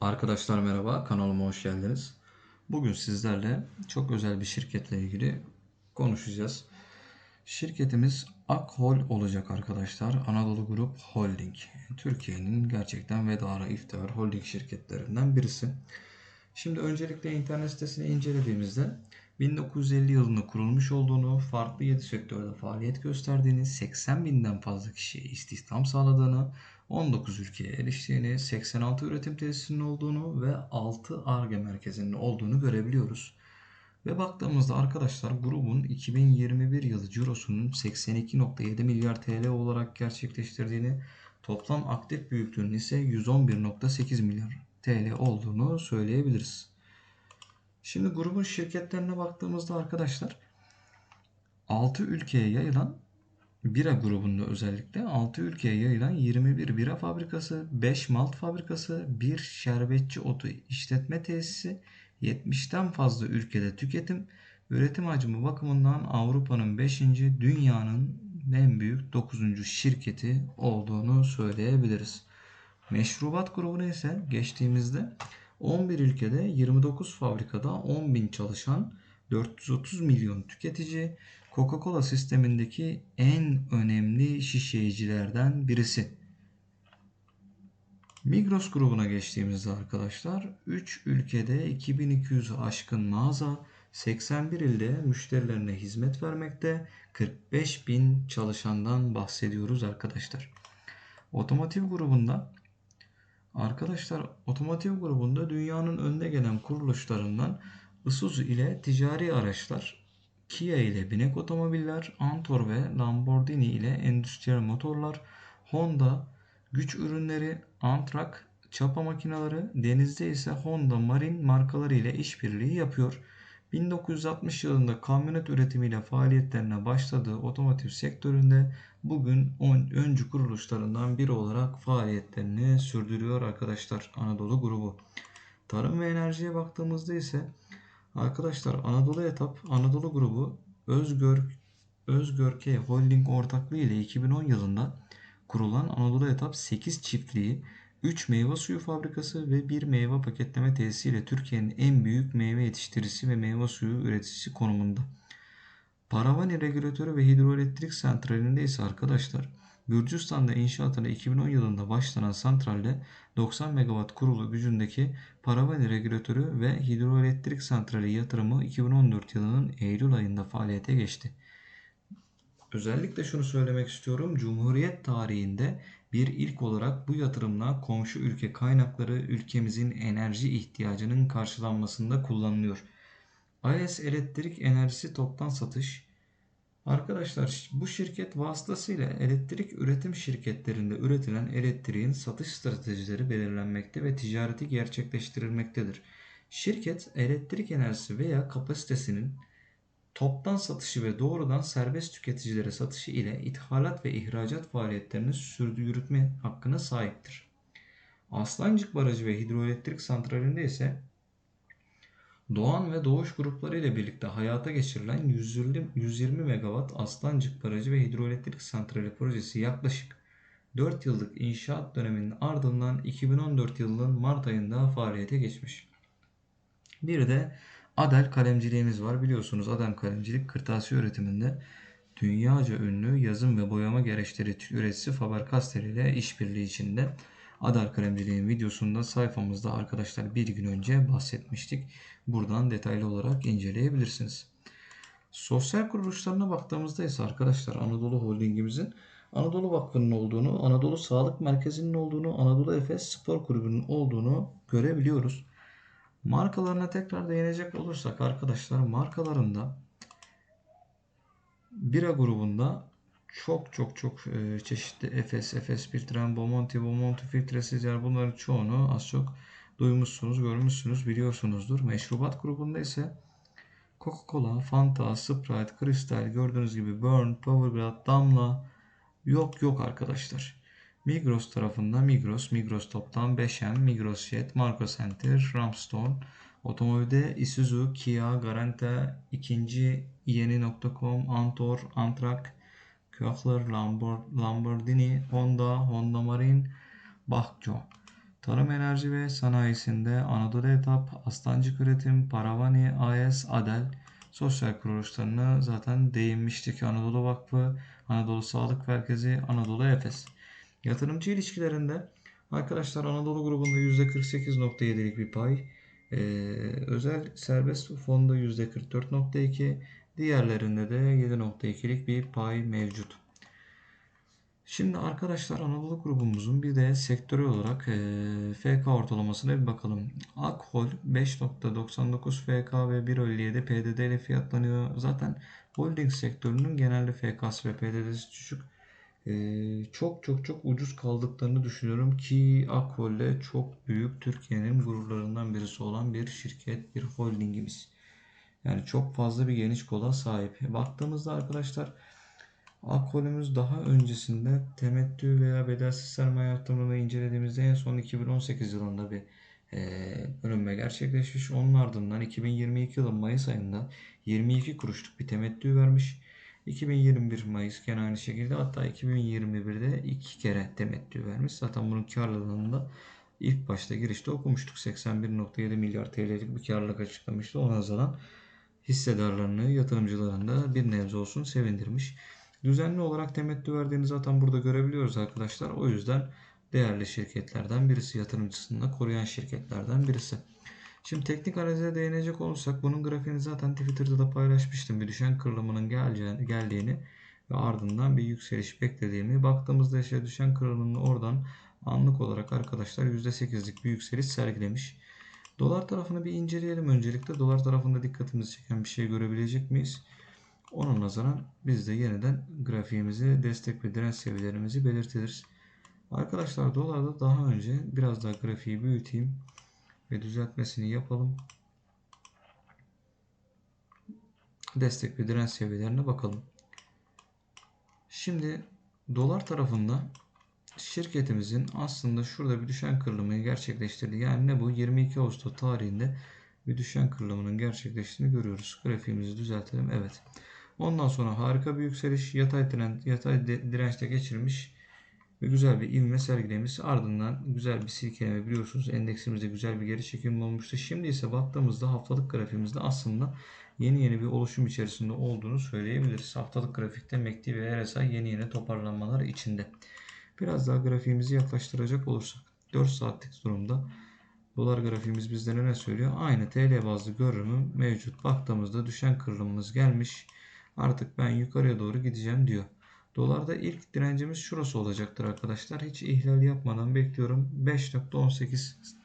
Arkadaşlar merhaba, kanalıma hoş geldiniz. Bugün sizlerle çok özel bir şirketle ilgili konuşacağız. Şirketimiz Akhol olacak arkadaşlar. Anadolu Grup Holding. Türkiye'nin gerçekten ve dara iftihar holding şirketlerinden birisi. Şimdi öncelikle internet sitesini incelediğimizde 1950 yılında kurulmuş olduğunu, farklı 7 sektörde faaliyet gösterdiğini, 80 binden fazla kişiye istihdam sağladığını, 19 ülkeye eriştiğini, 86 üretim tesisinin olduğunu ve 6 ARGE merkezinin olduğunu görebiliyoruz. Ve baktığımızda arkadaşlar grubun 2021 yılı cirosunun 82.7 milyar TL olarak gerçekleştirdiğini, toplam aktif büyüklüğünün ise 111.8 milyar TL olduğunu söyleyebiliriz. Şimdi grubun şirketlerine baktığımızda arkadaşlar 6 ülkeye yayılan bira grubunda özellikle 6 ülkeye yayılan 21 bira fabrikası, 5 malt fabrikası, 1 şerbetçi otu işletme tesisi, 70'ten fazla ülkede tüketim, üretim hacmi bakımından Avrupa'nın 5. dünyanın en büyük 9. şirketi olduğunu söyleyebiliriz. Meşrubat grubuna ise geçtiğimizde 11 ülkede 29 fabrikada 10 bin çalışan 430 milyon tüketici Coca-Cola sistemindeki en önemli şişeyicilerden birisi. Migros grubuna geçtiğimizde arkadaşlar 3 ülkede 2200 aşkın mağaza 81 ilde müşterilerine hizmet vermekte 45 bin çalışandan bahsediyoruz arkadaşlar. Otomotiv grubunda Arkadaşlar otomotiv grubunda dünyanın önde gelen kuruluşlarından Isuzu ile ticari araçlar, Kia ile binek otomobiller, Antor ve Lamborghini ile endüstriyel motorlar, Honda güç ürünleri, Antrak çapa makineleri, denizde ise Honda Marine markaları ile işbirliği yapıyor. 1960 yılında kamyonet üretimiyle faaliyetlerine başladığı otomotiv sektöründe bugün öncü kuruluşlarından biri olarak faaliyetlerini sürdürüyor arkadaşlar Anadolu grubu. Tarım ve enerjiye baktığımızda ise arkadaşlar Anadolu Etap Anadolu grubu Özgör Özgörke Holding ortaklığı ile 2010 yılında kurulan Anadolu Etap 8 çiftliği 3 meyve suyu fabrikası ve 1 meyve paketleme tesisiyle Türkiye'nin en büyük meyve yetiştiricisi ve meyve suyu üreticisi konumunda. Paravani regülatörü ve hidroelektrik santralinde ise arkadaşlar Gürcistan'da inşaatına 2010 yılında başlanan santralde 90 MW kurulu gücündeki Paravani regülatörü ve hidroelektrik santrali yatırımı 2014 yılının Eylül ayında faaliyete geçti. Özellikle şunu söylemek istiyorum. Cumhuriyet tarihinde bir ilk olarak bu yatırımla komşu ülke kaynakları ülkemizin enerji ihtiyacının karşılanmasında kullanılıyor. AES Elektrik Enerjisi Toptan Satış Arkadaşlar bu şirket vasıtasıyla elektrik üretim şirketlerinde üretilen elektriğin satış stratejileri belirlenmekte ve ticareti gerçekleştirilmektedir. Şirket elektrik enerjisi veya kapasitesinin toptan satışı ve doğrudan serbest tüketicilere satışı ile ithalat ve ihracat faaliyetlerini sürdürme hakkına sahiptir. Aslancık Barajı ve Hidroelektrik Santrali'nde ise Doğan ve Doğuş grupları ile birlikte hayata geçirilen 120, 120 MW Aslancık Barajı ve Hidroelektrik Santrali projesi yaklaşık 4 yıllık inşaat döneminin ardından 2014 yılının Mart ayında faaliyete geçmiş. Bir de Adel kalemciliğimiz var. Biliyorsunuz Adel kalemcilik kırtasiye üretiminde dünyaca ünlü yazım ve boyama gereçleri üreticisi Faber-Castell ile işbirliği içinde Adel kalemciliğin videosunda sayfamızda arkadaşlar bir gün önce bahsetmiştik. Buradan detaylı olarak inceleyebilirsiniz. Sosyal kuruluşlarına baktığımızda ise arkadaşlar Anadolu Holdingimizin Anadolu Vakfı'nın olduğunu, Anadolu Sağlık Merkezi'nin olduğunu, Anadolu Efes Spor Kulübü'nün olduğunu görebiliyoruz. Markalarına tekrar değinecek olursak arkadaşlar markalarında bira grubunda çok çok çok e, çeşitli Efes, Efes Filtren, Bomonti, Bomonti filtresiz yer bunların çoğunu az çok duymuşsunuz, görmüşsünüz, biliyorsunuzdur. Meşrubat grubunda ise Coca-Cola, Fanta, Sprite, Crystal gördüğünüz gibi Burn, Powergrad, Damla yok yok arkadaşlar. Migros tarafında Migros, Migros Top'tan Beşen, Migros Jet, Marco Center, Ramstone, Otomobilde Isuzu, Kia, Garante, ikinci yeni.com, Antor, Antrak, Köhler, Lamborghini, Honda, Honda Marine, Bahco. Tarım Enerji ve Sanayisi'nde Anadolu Etap, Aslancık Üretim, Paravani, AES, ADEL sosyal kuruluşlarına zaten değinmiştik. Anadolu Vakfı, Anadolu Sağlık Merkezi, Anadolu Efes. Yatırımcı ilişkilerinde arkadaşlar Anadolu grubunda %48.7'lik bir pay, ee, özel serbest fonda %44.2, diğerlerinde de 7.2'lik bir pay mevcut. Şimdi arkadaşlar Anadolu grubumuzun bir de sektörel olarak e, FK ortalamasına bir bakalım. Akhol 5.99 FK ve 1.57 PDD ile fiyatlanıyor. Zaten holding sektörünün genelde FK'sı ve PDD'si düşük. E, çok çok çok ucuz kaldıklarını düşünüyorum ki Akhol'le çok büyük Türkiye'nin gururlarından birisi olan bir şirket, bir holdingimiz. Yani çok fazla bir geniş kola sahip. Baktığımızda arkadaşlar Akkolümüz daha öncesinde temettü veya bedelsiz sermaye yatırımını incelediğimizde en son 2018 yılında bir e, bölünme gerçekleşmiş. Onun ardından 2022 yılı Mayıs ayında 22 kuruşluk bir temettü vermiş. 2021 Mayıs gene aynı şekilde hatta 2021'de iki kere temettü vermiş. Zaten bunun karlılığını da ilk başta girişte okumuştuk. 81.7 milyar TL'lik bir karlılık açıklamıştı. Ona nazaran hissedarlarını, yatırımcılarını da bir nebze olsun sevindirmiş. Düzenli olarak temettü verdiğini zaten burada görebiliyoruz arkadaşlar. O yüzden değerli şirketlerden birisi, yatırımcısını koruyan şirketlerden birisi. Şimdi teknik analize değinecek olursak bunun grafiğini zaten Twitter'da da paylaşmıştım. Bir düşen kırılımının geleceğini, geldiğini ve ardından bir yükseliş beklediğimi. Baktığımızda işte düşen kırılımının oradan anlık olarak arkadaşlar %8'lik bir yükseliş sergilemiş. Dolar tarafını bir inceleyelim öncelikle. Dolar tarafında dikkatimizi çeken bir şey görebilecek miyiz? Onun nazaran biz de yeniden grafiğimizi, destek ve direnç seviyelerimizi belirtiriz. Arkadaşlar dolarda daha önce biraz daha grafiği büyüteyim ve düzeltmesini yapalım. Destek ve direnç seviyelerine bakalım. Şimdi dolar tarafında şirketimizin aslında şurada bir düşen kırılımı gerçekleştirdi. Yani ne bu? 22 Ağustos tarihinde bir düşen kırılımının gerçekleştiğini görüyoruz. Grafiğimizi düzeltelim. Evet. Ondan sonra harika bir yükseliş yatay, trend, yatay dirençte geçirmiş ve güzel bir ivme sergilemiş. Ardından güzel bir silkeleme biliyorsunuz endeksimizde güzel bir geri çekilme olmuştu. Şimdi ise baktığımızda haftalık grafiğimizde aslında yeni yeni bir oluşum içerisinde olduğunu söyleyebiliriz. Haftalık grafikte MACD ve RSI yeni yeni toparlanmalar içinde. Biraz daha grafiğimizi yaklaştıracak olursak 4 saatlik durumda dolar grafiğimiz bizlere ne söylüyor? Aynı TL bazlı görünümü mevcut. Baktığımızda düşen kırılımımız gelmiş. Artık ben yukarıya doğru gideceğim diyor. Dolarda ilk direncimiz şurası olacaktır arkadaşlar. Hiç ihlal yapmadan bekliyorum. 5.18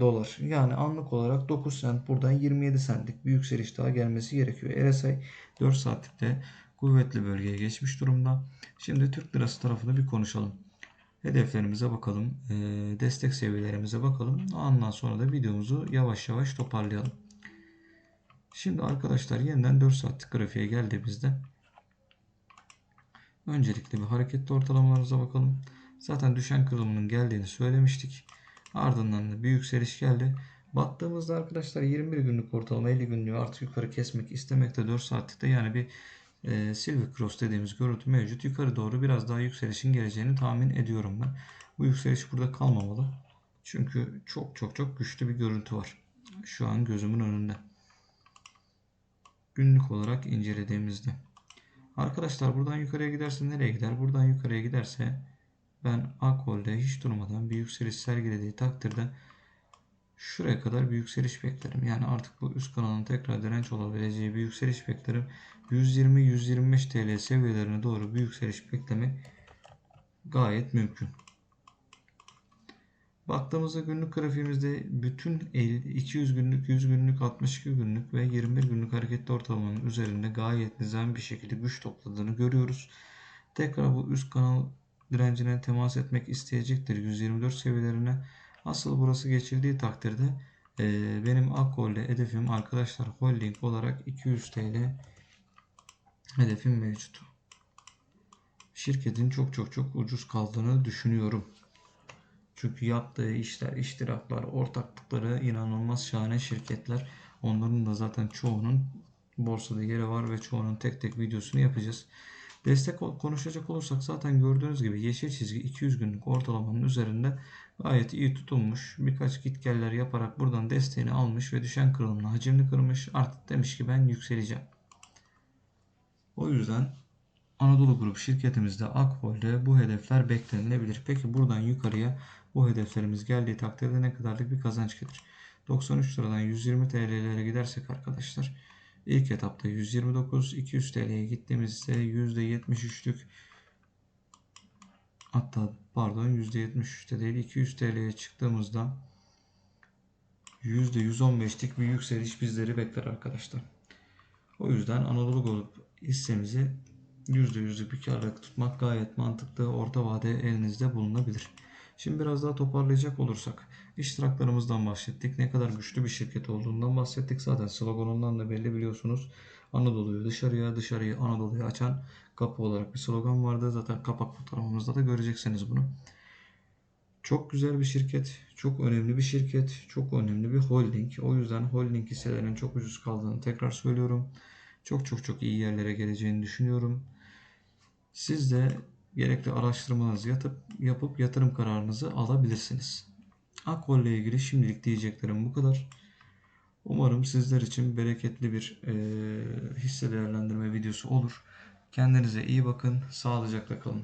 dolar. Yani anlık olarak 9 sent buradan 27 centlik bir yükseliş daha gelmesi gerekiyor. RSI 4 saatlikte kuvvetli bölgeye geçmiş durumda. Şimdi Türk lirası tarafını bir konuşalım. Hedeflerimize bakalım. Destek seviyelerimize bakalım. Ondan sonra da videomuzu yavaş yavaş toparlayalım. Şimdi arkadaşlar yeniden 4 saatlik grafiğe geldiğimizde öncelikle bir hareketli ortalamalarımıza bakalım. Zaten düşen kırılımının geldiğini söylemiştik. Ardından da bir yükseliş geldi. Baktığımızda arkadaşlar 21 günlük ortalama 50 günlüğü artık yukarı kesmek istemekte 4 saatlikte yani bir e, silver cross dediğimiz görüntü mevcut. Yukarı doğru biraz daha yükselişin geleceğini tahmin ediyorum ben. Bu yükseliş burada kalmamalı. Çünkü çok çok çok güçlü bir görüntü var. Şu an gözümün önünde günlük olarak incelediğimizde. Arkadaşlar buradan yukarıya giderse nereye gider? Buradan yukarıya giderse ben Akol'de hiç durmadan bir yükseliş sergilediği takdirde şuraya kadar bir yükseliş beklerim. Yani artık bu üst kanalın tekrar direnç olabileceği bir yükseliş beklerim. 120-125 TL seviyelerine doğru bir yükseliş beklemek gayet mümkün. Baktığımızda günlük grafiğimizde bütün 200 günlük, 100 günlük, 62 günlük ve 21 günlük hareketli ortalamanın üzerinde gayet nizam bir şekilde güç topladığını görüyoruz. Tekrar bu üst kanal direncine temas etmek isteyecektir 124 seviyelerine. Asıl burası geçildiği takdirde e, benim Akkol'de hedefim arkadaşlar holding olarak 200 TL hedefim mevcut. Şirketin çok çok çok ucuz kaldığını düşünüyorum. Çünkü yaptığı işler, iştiraklar, ortaklıkları inanılmaz şahane şirketler. Onların da zaten çoğunun borsada yeri var ve çoğunun tek tek videosunu yapacağız. Destek konuşacak olursak zaten gördüğünüz gibi yeşil çizgi 200 günlük ortalamanın üzerinde gayet iyi tutunmuş. Birkaç gitgeller yaparak buradan desteğini almış ve düşen kırılımla hacimli kırmış. Artık demiş ki ben yükseleceğim. O yüzden Anadolu Grup şirketimizde Akpol'de bu hedefler beklenilebilir. Peki buradan yukarıya bu hedeflerimiz geldiği takdirde ne kadarlık bir kazanç gelir? 93 liradan 120 TL'lere gidersek arkadaşlar ilk etapta 129 200 TL'ye gittiğimizde %73'lük hatta pardon %73'te değil 200 TL'ye çıktığımızda %115'lik bir yükseliş bizleri bekler arkadaşlar. O yüzden Anadolu Grup hissemizi %100'lük bir karlılık tutmak gayet mantıklı. Orta vade elinizde bulunabilir. Şimdi biraz daha toparlayacak olursak iştiraklarımızdan bahsettik. Ne kadar güçlü bir şirket olduğundan bahsettik. Zaten sloganından da belli biliyorsunuz. Anadolu'yu dışarıya, dışarıyı Anadolu'ya açan kapı olarak bir slogan vardı. Zaten kapak fotoğrafımızda da göreceksiniz bunu. Çok güzel bir şirket, çok önemli bir şirket, çok önemli bir holding. O yüzden holding hisselerinin çok ucuz kaldığını tekrar söylüyorum. Çok çok çok iyi yerlere geleceğini düşünüyorum. Siz de gerekli araştırmanızı yatıp, yapıp yatırım kararınızı alabilirsiniz. Akol ile ilgili şimdilik diyeceklerim bu kadar. Umarım sizler için bereketli bir e, hisse değerlendirme videosu olur. Kendinize iyi bakın, sağlıcakla kalın.